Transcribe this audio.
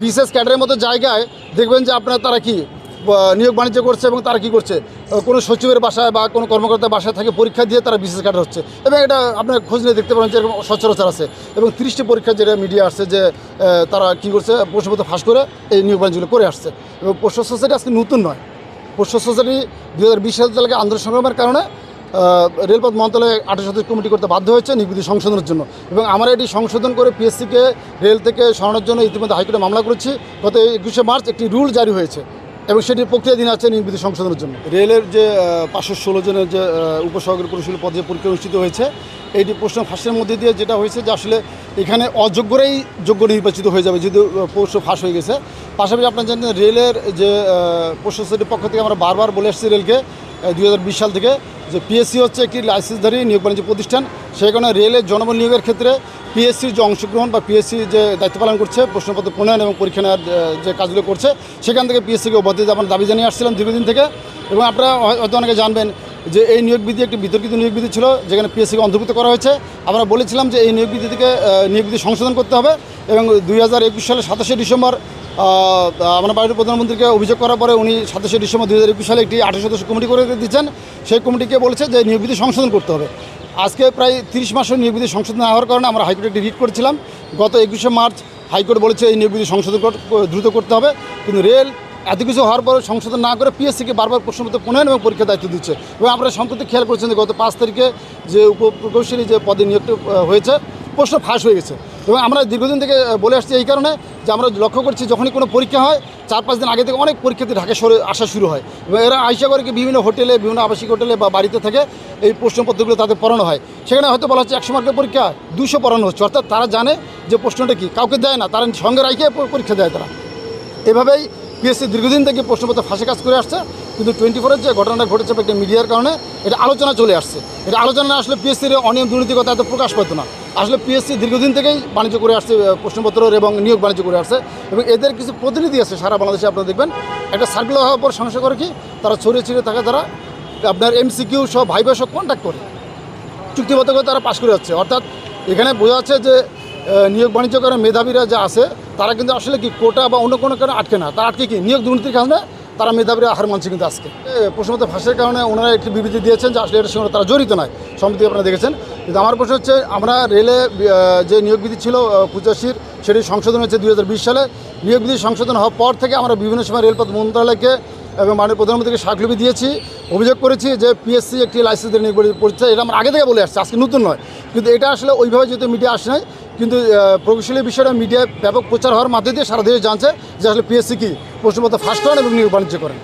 বিশেষ ক্যাডারের মতো জায়গায় দেখবেন যে আপনার তারা কি নিয়োগ বাণিজ্য করছে এবং তারা কি করছে? কোনো সচিবের বাসায় বা কোনো কর্মকর্তার বাসায় থাকে, পরীক্ষা দিয়ে তারা বিশেষ ক্যাডার হচ্ছে। এবং এটা আপনার খোঁজ নিয়ে দেখতে পারেন যে এরকম সচরাচর আছে। এবং তিরিশটি পরীক্ষা যেটা মিডিয়া আসছে যে তারা কি করছে, প্রশ্নপত্র ফাঁস করে এই নিয়োগ বাণিজ্যগুলো করে আসছে। এবং পোস্ট সোসাইটি আজকে নতুন নয়। পোস্ট সোসাইটি দু হাজার বিশ সাল থেকে আন্দোলন সংগ্রামের কারণে রেলপথ মন্ত্রণালয়ে আঠাশ সদস্য কমিটি করতে বাধ্য হয়েছে নির্বিধি সংশোধনের জন্য। এবং আমরা এটি সংশোধন করে পিএসসিকে রেল থেকে সরানোর জন্য ইতিমধ্যে হাইকোর্টে মামলা করেছি। গত একুশে মার্চ একটি রুল জারি হয়েছে এবং সেটির প্রক্রিয়াধীন আছে নির্বিধি সংশোধনের জন্য। রেলের যে পাঁচশো ষোলো জনের যে উপসহকারী পরিশীল পদে পরীক্ষা অনুষ্ঠিত হয়েছে, এইটি প্রশ্ন ফাঁসের মধ্যে দিয়ে যেটা হয়েছে যে আসলে এখানে অযোগ্যরাই যোগ্য নির্বাচিত হয়ে যাবে যদি পোস্ট ফাঁস হয়ে গেছে। পাশাপাশি আপনার জানেন রেলের যে সোসাইটির পক্ষ থেকে আমরা বারবার বলে আসছি রেলকে দুই হাজার বিশ সাল থেকে যে পিএসসি হচ্ছে একটি লাইসেন্সধারী নিয়োগ বাণিজ্য প্রতিষ্ঠান কারণে রেলের জনবল নিয়োগের ক্ষেত্রে পিএসসির যে অংশগ্রহণ বা পিএসসি যে দায়িত্ব পালন করছে, প্রশ্নপত্র প্রণয়ন এবং পরীক্ষা নেওয়ার যে কাজগুলো করছে, সেখান থেকে পিএসসিকে অব্যাহতি আমরা দাবি জানিয়ে আসছিলাম দীর্ঘদিন থেকে। এবং আপনারা হয়- হয়তো অনেকে জানবেন যে এই নিয়োগ বিধি একটি বিতর্কিত নিয়োগ বিধি ছিল, যেখানে পিএসসিকে অন্তর্ভুক্ত করা হয়েছে। আমরা বলেছিলাম যে এই নিয়োগ বিধি থেকে নিয়োগ বিধি সংশোধন করতে হবে এবং দুই হাজার একুশ সালে সাতাশে ডিসেম্বর আমরা বাড়ির প্রধানমন্ত্রীকে অভিযোগ করার পরে উনি সাতাশে ডিসেম্বর দু হাজার একুশ সালে একটি আঠাশ সদস্য কমিটি করে দিচ্ছেন। সেই কমিটিকে বলেছে যে নিয়োগবিধি সংশোধন করতে হবে। আজকে প্রায় তিরিশ মাসের নিয়োগবিধি সংশোধন হওয়ার কারণে আমরা হাইকোর্টে একটি রিট করেছিলাম। গত একুশে মার্চ হাইকোর্ট বলেছে এই নিয়োগবিধি সংশোধন দ্রুত করতে হবে। কিন্তু রেল এত কিছু হওয়ার পরে সংশোধন না করে পিএসসিকে বারবার প্রশ্নপত্র প্রণয়ন এবং পরীক্ষার দায়িত্ব দিচ্ছে। এবং আপনারা সম্প্রতি খেয়াল করছেন যে গত পাঁচ তারিখে যে উপপ্রকৌশলী যে পদে নিয়োগটা আহ, হয়েছে প্রশ্ন ফাঁস হয়ে গেছে। এবং আমরা দীর্ঘদিন থেকে বলে আসছি এই কারণে যে আমরা লক্ষ্য করছি যখনই কোনো পরীক্ষা হয়, চার পাঁচ দিন আগে থেকে অনেক পরীক্ষার্থী ঢাকা সরে আসা শুরু হয়। এবং এরা আইসা করে বিভিন্ন হোটেলে, বিভিন্ন আবাসিক হোটেলে বা বাড়িতে থেকে এই প্রশ্নপত্রগুলো তাদের পড়ানো হয়। সেখানে হয়তো বলা হচ্ছে একশো মার্কের পরীক্ষা দুশো পড়ানো হচ্ছে। অর্থাৎ তারা জানে যে প্রশ্নটা কি, কাউকে দেয় না, তারা সঙ্গে রাখে পরীক্ষা দেয় তারা। এভাবেই পিএসসি দীর্ঘদিন থেকে প্রশ্নপত্র ফাঁসে কাজ করে আসছে। কিন্তু টোয়েন্টি ফোরের যে ঘটনাটা ঘটেছে একটা মিডিয়ার কারণে, এটা আলোচনা চলে আসছে। এটা আলোচনা আসলে পিএসসির অনিয়ম দুর্নীতিকতা এত প্রকাশ পেত না। আসলে পিএসসি দীর্ঘদিন থেকেই বাণিজ্য করে আসছে প্রশ্নপত্র এবং নিয়োগ বাণিজ্য করে আসছে এবং এদের কিছু প্রতিনিধি আছে সারা বাংলাদেশে, আপনারা দেখবেন। একটা সার্কুলার হওয়ার পর সমস্যা করে কি? তারা ছড়িয়ে ছিঁড়ে থাকে, তারা আপনার এমসিকিউ সব ভাইবা সব কন্ট্যাক্ট করে। চুক্তিবদ্ধ করে তারা পাশ করে যাচ্ছে। অর্থাৎ এখানে বোঝা যাচ্ছে যে নিয়োগ বাণিজ্য করার মেধাবীরা যা আছে, তারা কিন্তু আসলে কি কোটা বা অন্য কোনো কারণে আটকে না। তারা আটকে কি? নিয়োগ দুর্নীতির কারণে তারা মেধাবীরা হার মানছে কিন্তু আজকে। প্রশ্নপত্র ফাঁসের কারণে ওনারা একটি বিবৃতি দিয়েছেন যে আসলে এটার সঙ্গে তারা জড়িত নয়। সম্প্রতি আপনারা দেখেছেন। কিন্তু আমার প্রশ্ন হচ্ছে, আমরা রেলে যে নিয়োগ বিধি ছিল পঁচাশির সেটি সংশোধন হয়েছে দুই হাজার বিশ সালে। নিয়োগ বিধি সংশোধন হওয়ার পর থেকে আমরা বিভিন্ন সময় রেলপথ মন্ত্রণালয়কে এবং মাননীয় প্রধানমন্ত্রীকে স্মারকলিপি দিয়েছি, অভিযোগ করেছি যে পিএসসি একটি লাইসেন্স নিয়োগ পরীক্ষা, এটা আমরা আগে থেকে বলে আসছি, আজকে নতুন নয়। কিন্তু এটা আসলে ওইভাবে যেহেতু মিডিয়া আসে কিন্তু প্রকৌশলী বিষয়টা মিডিয়ায় ব্যাপক প্রচার হওয়ার মাধ্যমে দিয়ে সারা দেশে জানছে যে আসলে পিএসসি কি প্রশ্নপত্র ফার্স্ট করেন এবং বাণিজ্য করেন।